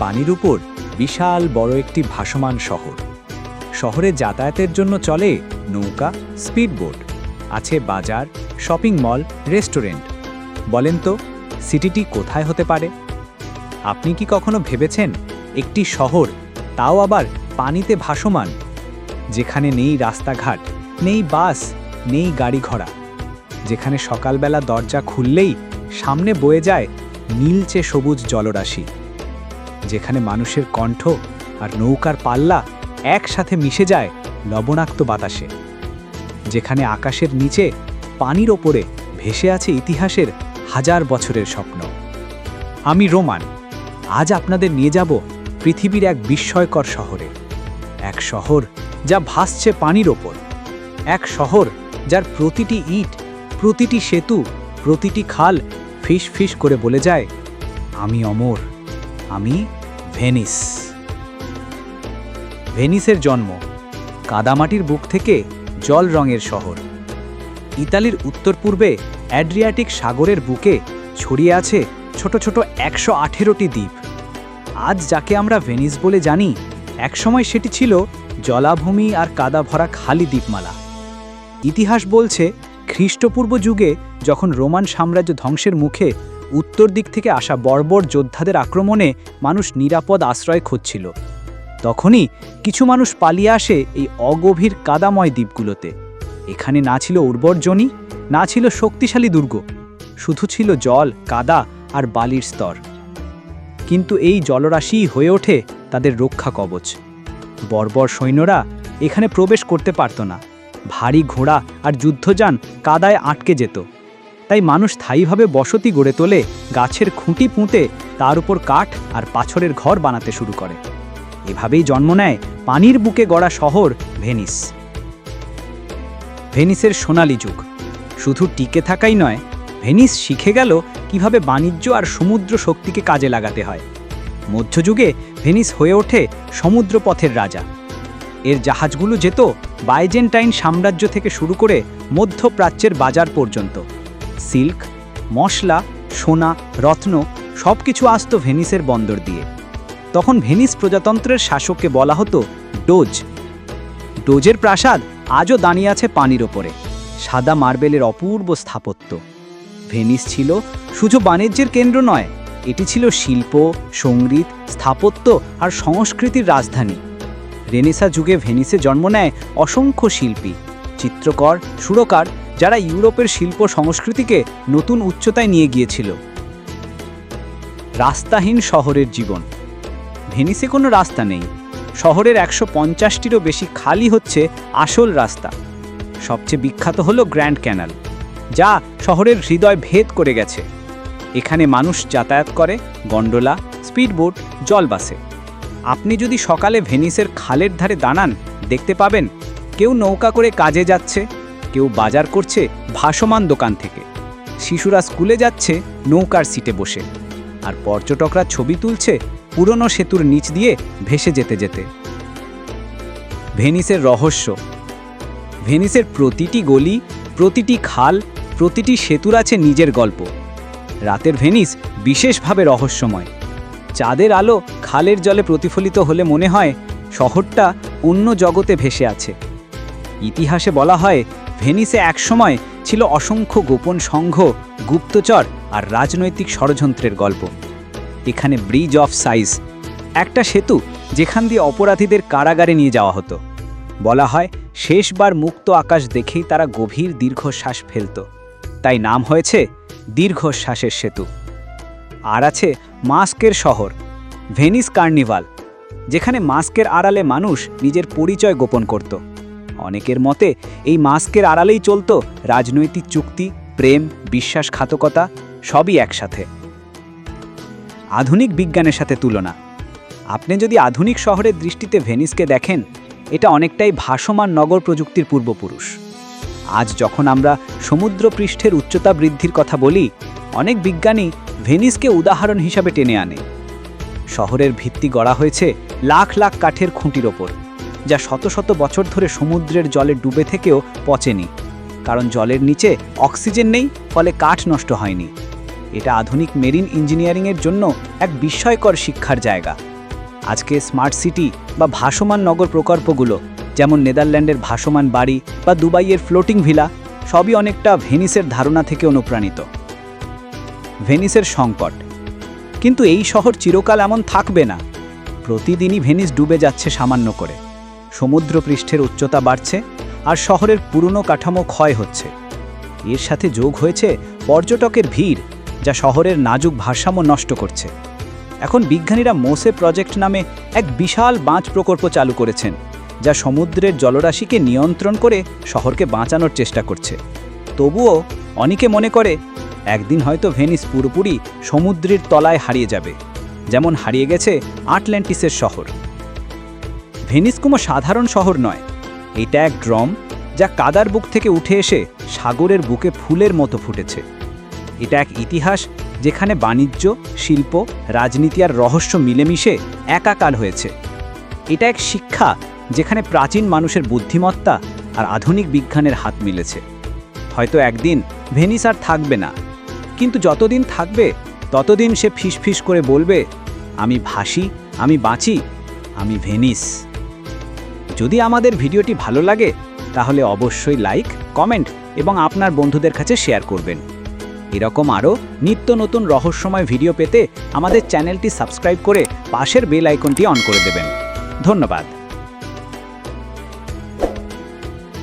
পানির উপর বিশাল বড় একটি ভাসমান শহর। শহরে যাতায়াতের জন্য চলে নৌকা, স্পিডবোট, আছে বাজার, শপিং মল, রেস্টুরেন্ট। বলেন তো, সিটিটি কোথায় হতে পারে? আপনি কি কখনো ভেবেছেন একটি শহর তাও আবার পানিতে ভাসমান, যেখানে নেই রাস্তাঘাট, নেই বাস, নেই গাড়ি ঘোড়া, যেখানে সকালবেলা দরজা খুললেই সামনে বয়ে যায় নীলচে সবুজ জলরাশি? যেখানে মানুষের কণ্ঠ আর নৌকার পাল্লা একসাথে মিশে যায় লবণাক্ত বাতাসে, যেখানে আকাশের নিচে পানির ওপরে ভেসে আছে ইতিহাসের হাজার বছরের স্বপ্ন। আমি রোমান, আজ আপনাদের নিয়ে যাব পৃথিবীর এক বিস্ময়কর শহরে, এক শহর যা ভাসছে পানির ওপর, এক শহর যার প্রতিটি ইট, প্রতিটি সেতু, প্রতিটি খাল ফিস ফিস করে বলে যায়, আমি অমর, আমি ভেনিস। ভেনিসের জন্ম কাদামাটির বুক থেকে জল রঙের শহর। ইতালির উত্তর পূর্বে অ্যাড্রিয়াটিক সাগরের বুকে ছড়িয়ে আছে ছোট ছোট একশো আঠেরোটি দ্বীপ। আজ যাকে আমরা ভেনিস বলে জানি, একসময় সেটি ছিল জলাভূমি আর কাদা ভরা খালি দ্বীপমালা। ইতিহাস বলছে, খ্রিস্টপূর্ব যুগে যখন রোমান সাম্রাজ্য ধ্বংসের মুখে উত্তর দিক থেকে আসা বর্বর যোদ্ধাদের আক্রমণে মানুষ নিরাপদ আশ্রয় খুঁজছিল। তখনই কিছু মানুষ পালিয়ে আসে এই অগভীর কাদাময় দ্বীপগুলোতে। এখানে না ছিল উর্বর জনি, না ছিল শক্তিশালী দুর্গ, শুধু ছিল জল, কাদা আর বালির স্তর। কিন্তু এই জলরাশিই হয়ে ওঠে তাদের রক্ষা কবচ। বর্বর সৈন্যরা এখানে প্রবেশ করতে পারত না। ভারী ঘোড়া আর যুদ্ধযান কাদায় আটকে যেত। তাই মানুষ স্থায়ীভাবে বসতি গড়ে তোলে, গাছের খুঁটি পুঁতে তার উপর কাঠ আর পাছরের ঘর বানাতে শুরু করে। এভাবেই জন্ম নেয় পানির বুকে গড়া শহর ভেনিস। ভেনিসের সোনালি যুগ। শুধু টিকে থাকাই নয়, ভেনিস শিখে গেল কীভাবে বাণিজ্য আর সমুদ্র শক্তিকে কাজে লাগাতে হয়। মধ্যযুগে ভেনিস হয়ে ওঠে সমুদ্রপথের রাজা। এর জাহাজগুলো যেত বাইজেন্টাইন সাম্রাজ্য থেকে শুরু করে মধ্যপ্রাচ্যের বাজার পর্যন্ত। সিল্ক, মশলা, সোনা, রত্ন সব কিছু আসত ভেনিসের বন্দর দিয়ে। তখন ভেনিস প্রজাতন্ত্রের শাসককে বলা হতো ডোজ। ডোজের প্রাসাদ আজও দাঁড়িয়ে আছে পানির ওপরে। সাদা মার্বেলের অপূর্ব স্থাপত্য। ভেনিস ছিল শুধু বাণিজ্যের কেন্দ্র নয়, এটি ছিল শিল্প, সংগীত, স্থাপত্য আর সংস্কৃতির রাজধানী। রেনেসা যুগে ভেনিসে জন্ম নেয় অসংখ্য শিল্পী, চিত্রকর, সুরকার যারা ইউরোপের শিল্প সংস্কৃতিকে নতুন উচ্চতায় নিয়ে গিয়েছিল। রাস্তাহীন শহরের জীবন। ভেনিসে কোনো রাস্তা নেই। শহরের একশো পঞ্চাশটিরও বেশি খালি হচ্ছে আসল রাস্তা। সবচেয়ে বিখ্যাত হলো গ্র্যান্ড ক্যানাল, যা শহরের হৃদয় ভেদ করে গেছে। এখানে মানুষ যাতায়াত করে, গন্ডোলা, স্পিডবোট জলবাসে আপনি যদি সকালে ভেনিসের খালের ধারে দাঁড়ান, দেখতে পাবেন কেউ নৌকা করে কাজে যাচ্ছে। কেউ বাজার করছে ভাসমান দোকান থেকে। শিশুরা স্কুলে যাচ্ছে নৌকার সিটে বসে। আর পর্যটকরা ছবি তুলছে পুরনো সেতুর নিচ দিয়ে ভেসে যেতে যেতে। ভেনিসের রহস্য। ভেনিসের প্রতিটি গলি, প্রতিটি খাল, প্রতিটি সেতুর আছে নিজের গল্প। রাতের ভেনিস বিশেষভাবে রহস্যময়। চাঁদের আলো খালের জলে প্রতিফলিত হলে মনে হয় শহরটা অন্য জগতে ভেসে আছে। ইতিহাসে বলা হয় ভেনিসে একসময় ছিল অসংখ্য গোপন সংঘ, গুপ্তচর আর রাজনৈতিক ষড়যন্ত্রের গল্প। এখানে ব্রিজ অফ সাইজ একটা সেতু যেখান দিয়ে অপরাধীদের কারাগারে নিয়ে যাওয়া হতো। বলা হয়, শেষবার মুক্ত আকাশ দেখেই তারা গভীর দীর্ঘশ্বাস ফেলত। তাই নাম হয়েছে দীর্ঘশ্বাসের সেতু। আর আছে মাস্কের শহর, ভেনিস কার্নিভাল, যেখানে মাস্কের আড়ালে মানুষ নিজের পরিচয় গোপন করত। অনেকের মতে, এই মাস্কের আড়ালেই চলত রাজনৈতিক চুক্তি, প্রেম, বিশ্বাসঘাতকতা, সবই একসাথে। আধুনিক বিজ্ঞানের সাথে তুলনা। আপনি যদি আধুনিক শহরের দৃষ্টিতে ভেনিসকে দেখেন, এটা অনেকটাই ভাসমান নগর প্রযুক্তির পূর্বপুরুষ। আজ যখন আমরা সমুদ্র পৃষ্ঠের উচ্চতা বৃদ্ধির কথা বলি, অনেক বিজ্ঞানী ভেনিসকে উদাহরণ হিসাবে টেনে আনে। শহরের ভিত্তি গড়া হয়েছে লাখ লাখ কাঠের খুঁটির ওপর। যা শত শত বছর ধরে সমুদ্রের জলে ডুবে থেকেও পচেনি। কারণ জলের নিচে অক্সিজেন নেই, ফলে কাঠ নষ্ট হয়নি। এটা আধুনিক মেরিন ইঞ্জিনিয়ারিংয়ের জন্য এক বিস্ময়কর শিক্ষার জায়গা। আজকে স্মার্ট সিটি বা ভাসমান নগর প্রকল্পগুলো, যেমন নেদারল্যান্ডের ভাসমান বাড়ি বা দুবাইয়ের ফ্লোটিং ভিলা, সবই অনেকটা ভেনিসের ধারণা থেকে অনুপ্রাণিত। ভেনিসের সংকট। কিন্তু এই শহর চিরকাল এমন থাকবে না। প্রতিদিনই ভেনিস ডুবে যাচ্ছে সামান্য করে। সমুদ্রপৃষ্ঠের উচ্চতা বাড়ছে আর শহরের পুরনো কাঠামো ক্ষয় হচ্ছে। এর সাথে যোগ হয়েছে পর্যটকের ভিড়, যা শহরের নাজুক ভারসাম্য নষ্ট করছে। এখন বিজ্ঞানীরা মোসে প্রজেক্ট নামে এক বিশাল বাঁধ প্রকল্প চালু করেছেন, যা সমুদ্রের জলরাশিকে নিয়ন্ত্রণ করে শহরকে বাঁচানোর চেষ্টা করছে। তবুও অনেকে মনে করে, একদিন হয়তো ভেনিস পুরোপুরি সমুদ্রের তলায় হারিয়ে যাবে, যেমন হারিয়ে গেছে আটল্যান্টিসের শহর। ভেনিস কোনো সাধারণ শহর নয়। এটা এক ড্রম যা কাদার বুক থেকে উঠে এসে সাগরের বুকে ফুলের মতো ফুটেছে। এটা এক ইতিহাস যেখানে বাণিজ্য, শিল্প, রাজনীতি আর রহস্য মিলেমিশে একাকার হয়েছে। এটা এক শিক্ষা যেখানে প্রাচীন মানুষের বুদ্ধিমত্তা আর আধুনিক বিজ্ঞানের হাত মিলেছে। হয়তো একদিন ভেনিস আর থাকবে না, কিন্তু যতদিন থাকবে, ততদিন সে ফিসফিস করে বলবে, আমি ভাসি, আমি বাঁচি, আমি ভেনিস। যদি আমাদের ভিডিওটি ভালো লাগে, তাহলে অবশ্যই লাইক, কমেন্ট এবং আপনার বন্ধুদের কাছে শেয়ার করবেন। এরকম আরও নিত্য নতুন রহস্যময় ভিডিও পেতে আমাদের চ্যানেলটি সাবস্ক্রাইব করে পাশের বেল আইকনটি অন করে দেবেন। ধন্যবাদ।